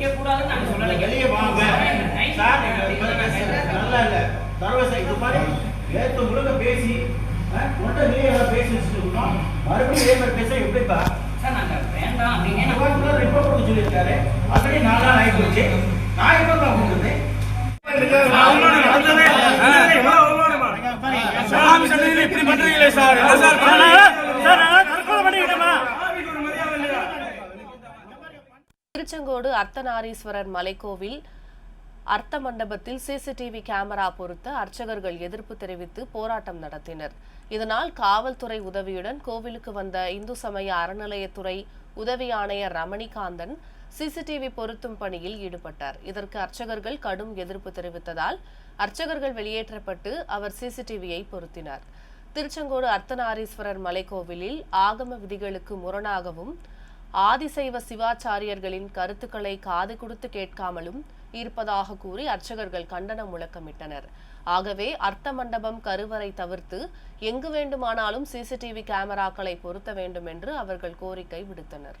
வைக்க கூடாதுன்னு நாங்க சொல்லல வெளியே வாங்க. சார் நல்லா இல்ல. தரவசை இது மாதிரி நேற்று முழுக்க பேசி ஒன்றை வெளியே பேசி வச்சுருக்கோம். மறுபடியும் இதே மாதிரி பேச எப்படிப்பா? சார் நாங்க வேண்டாம் அப்படின்னு ரிப்போர்ட் கொடுக்க சொல்லியிருக்காரு. ஆல்ரெடி நாலா நாய் போச்சு நான் எப்போ நான் கொடுக்குறது? சார் சார் திருச்செங்கோடு அர்த்தநாரீஸ்வரர் மலைக்கோவில் அர்த்த மண்டபத்தில் சிசிடிவி கேமரா பொருத்த அர்ச்சகர்கள் எதிர்ப்பு தெரிவித்து போராட்டம் நடத்தினர். இதனால் காவல்துறை உதவியுடன் கோவிலுக்கு வந்த இந்து சமய அறநிலையத்துறை உதவி ஆணையர் ரமணிகாந்தன் சிசிடிவி பொருத்தும் பணியில் ஈடுபட்டார். இதற்கு அர்ச்சகர்கள் கடும் எதிர்ப்பு தெரிவித்ததால் அர்ச்சகர்கள் வெளியேற்றப்பட்டு அவர் சிசிடிவியை பொருத்தினார். திருச்செங்கோடு அர்த்தநாரீஸ்வரர் மலைக்கோவிலில் ஆகம விதிகளுக்கு முரணாகவும் ஆதிசைவ சிவாச்சாரியர்களின் கருத்துக்களை காது கொடுத்து கேட்காமலும் இருப்பதாக கூறி அர்ச்சகர்கள் கண்டன முழக்கமிட்டனர். ஆகவே அர்த்த மண்டபம் கருவறை தவிர்த்து எங்கு வேண்டுமானாலும் சிசிடிவி கேமராக்களை பொருத்த வேண்டும் என்று அவர்கள் கோரிக்கை விடுத்தனர்.